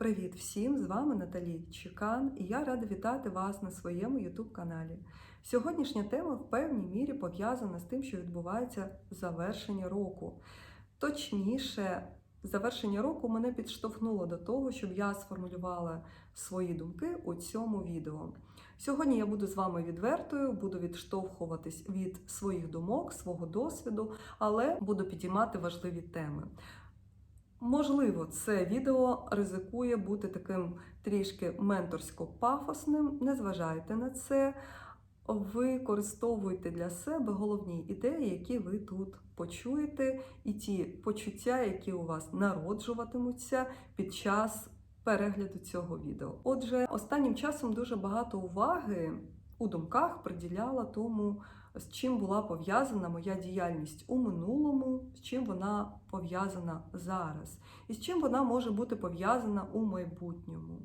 Привіт всім! З вами Наталі Чекан, і я рада вітати вас на своєму youtube каналі. Сьогоднішня тема в певній мірі пов'язана з тим, що відбувається завершення року. Точніше, завершення року мене підштовхнуло до того, щоб я сформулювала свої думки у цьому відео. Сьогодні я буду з вами відвертою, буду відштовхуватись від своїх думок, свого досвіду, але буду підіймати важливі теми. Можливо, це відео ризикує бути таким трішки менторсько-пафосним. Не зважайте на це. Використовуйте для себе головні ідеї, які ви тут почуєте, і ті почуття, які у вас народжуватимуться під час перегляду цього відео. Отже, останнім часом дуже багато уваги у думках приділяла тому, з чим була пов'язана моя діяльність у минулому, з чим вона пов'язана зараз, і з чим вона може бути пов'язана у майбутньому.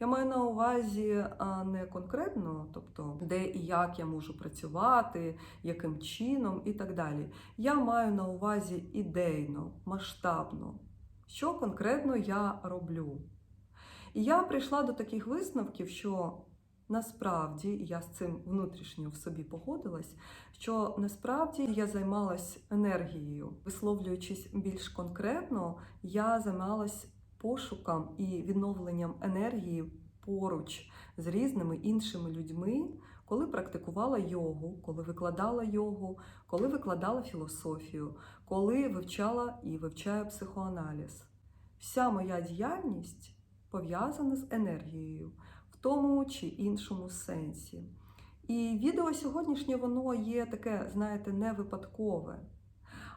Я маю на увазі не конкретно, тобто де і як я можу працювати, яким чином і так далі. Я маю на увазі ідейно, масштабно, що конкретно я роблю. І я прийшла до таких висновків, що Насправді я з цим внутрішньо в собі погодилась, що насправді я займалась енергією, висловлюючись більш конкретно, я займалась пошуком і відновленням енергії поруч з різними іншими людьми, коли практикувала йогу, коли викладала йогу, коли викладала філософію, коли вивчала і вивчаю психоаналіз. Вся моя діяльність пов'язана з енергією тому чи іншому сенсі. І відео сьогоднішнє воно є таке, знаєте, не випадкове.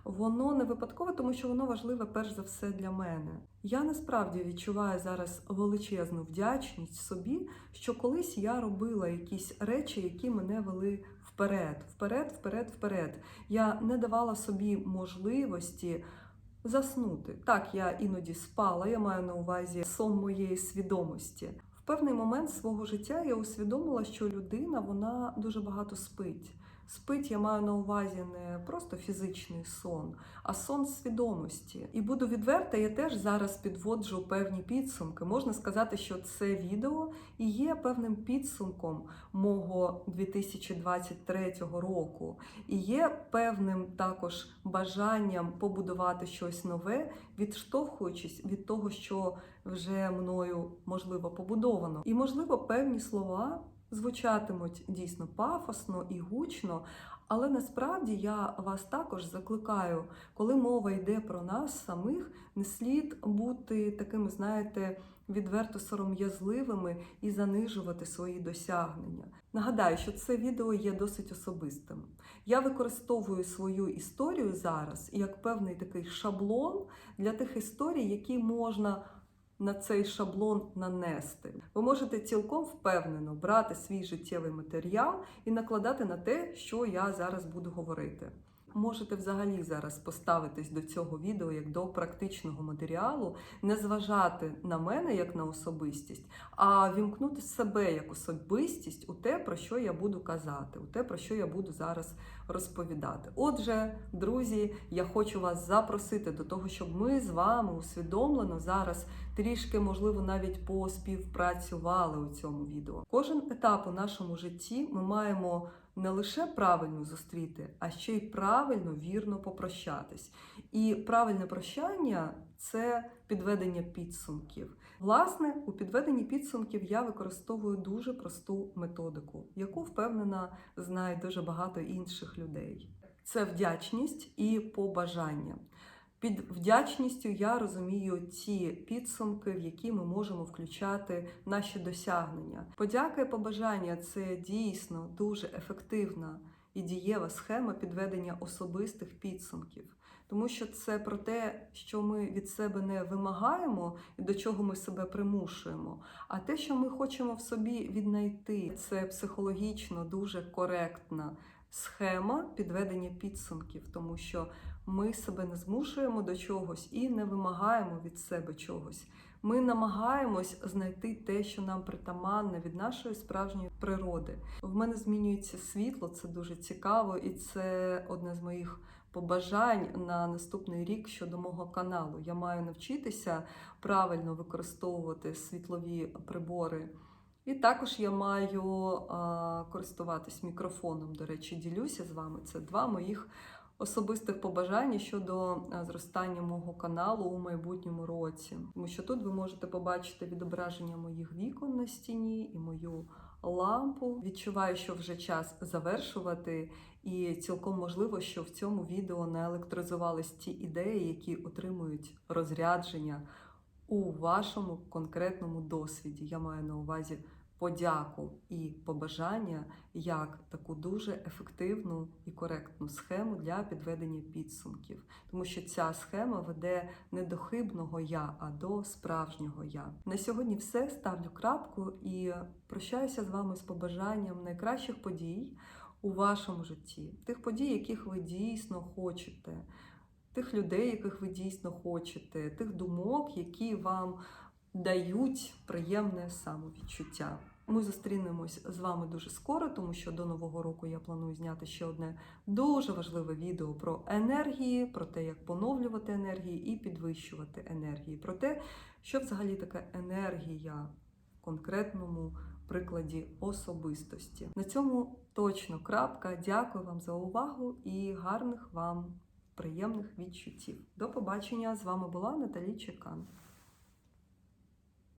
Воно не випадкове, тому що воно важливе перш за все для мене. Я насправді відчуваю зараз величезну вдячність собі, що колись я робила якісь речі, які мене вели вперед, вперед, вперед, вперед. Я не давала собі можливості заснути. Так, я іноді спала, я маю на увазі сон моєї свідомості. В певний момент свого життя я усвідомила, що людина вона дуже багато спить. Спить я маю на увазі не просто фізичний сон, а сон свідомості. І буду відверта, я теж зараз підводжу певні підсумки. Можна сказати, що це відео і є певним підсумком мого 2023 року, і є певним також бажанням побудувати щось нове, відштовхуючись від того, що вже мною можливо побудовано. І можливо певні слова звучатимуть дійсно пафосно і гучно, але насправді я вас також закликаю, коли мова йде про нас самих, не слід бути такими, знаєте, відверто сором'язливими і занижувати свої досягнення. Нагадаю, що це відео є досить особистим. Я використовую свою історію зараз як певний такий шаблон для тих історій, які можна на цей шаблон нанести. Ви можете цілком впевнено брати свій життєвий матеріал і накладати на те, що я зараз буду говорити. Можете взагалі зараз поставитись до цього відео як до практичного матеріалу, не зважати на мене як на особистість, а вімкнути себе як особистість у те, про що я буду казати, у те, про що я буду зараз розповідати. Отже, друзі, я хочу вас запросити до того, щоб ми з вами усвідомлено зараз трішки, можливо, навіть поспівпрацювали у цьому відео. Кожен етап у нашому житті ми маємо не лише правильно зустріти, а ще й правильно, вірно попрощатись. І правильне прощання це підведення підсумків. Власне, у підведенні підсумків я використовую дуже просту методику, яку впевнена знає дуже багато інших людей. Це вдячність і побажання. Під вдячністю я розумію ті підсумки, в які ми можемо включати наші досягнення. Подяка і побажання це дійсно дуже ефективна і дієва схема підведення особистих підсумків. Тому що це про те, що ми від себе не вимагаємо і до чого ми себе примушуємо, а те, що ми хочемо в собі віднайти, це психологічно дуже коректна схема підведення підсумків, тому що ми себе не змушуємо до чогось і не вимагаємо від себе чогось. Ми намагаємось знайти те, що нам притаманне від нашої справжньої природи. В мене змінюється світло, це дуже цікаво, і це одне з моїх побажань на наступний рік щодо мого каналу. Я маю навчитися правильно використовувати світлові прибори. І також я маю а, користуватись мікрофоном. До речі, ділюся з вами. Це два моїх особистих побажання щодо зростання мого каналу у майбутньому році. Тому що тут ви можете побачити відображення моїх вікон на стіні і мою лампу. Відчуваю, що вже час завершувати, і цілком можливо, що в цьому відео не електризувались ті ідеї, які отримують розрядження у вашому конкретному досвіді. Я маю на увазі подяку і побажання як таку дуже ефективну і коректну схему для підведення підсумків, тому що ця схема веде не до хибного я, а до справжнього я. На сьогодні все. Ставлю крапку і прощаюся з вами з побажанням найкращих подій у вашому житті, тих подій, яких ви дійсно хочете. Тих людей, яких ви дійсно хочете, тих думок, які вам дають приємне самовідчуття. Ми зустрінемось з вами дуже скоро, тому що до нового року я планую зняти ще одне дуже важливе відео про енергії, про те, як поновлювати енергії і підвищувати енергії, про те, що взагалі таке енергія в конкретному прикладі особистості. На цьому точно крапка. Дякую вам за увагу і гарних вам приємних відчуттів. До побачення! З вами була Наталі Чекан.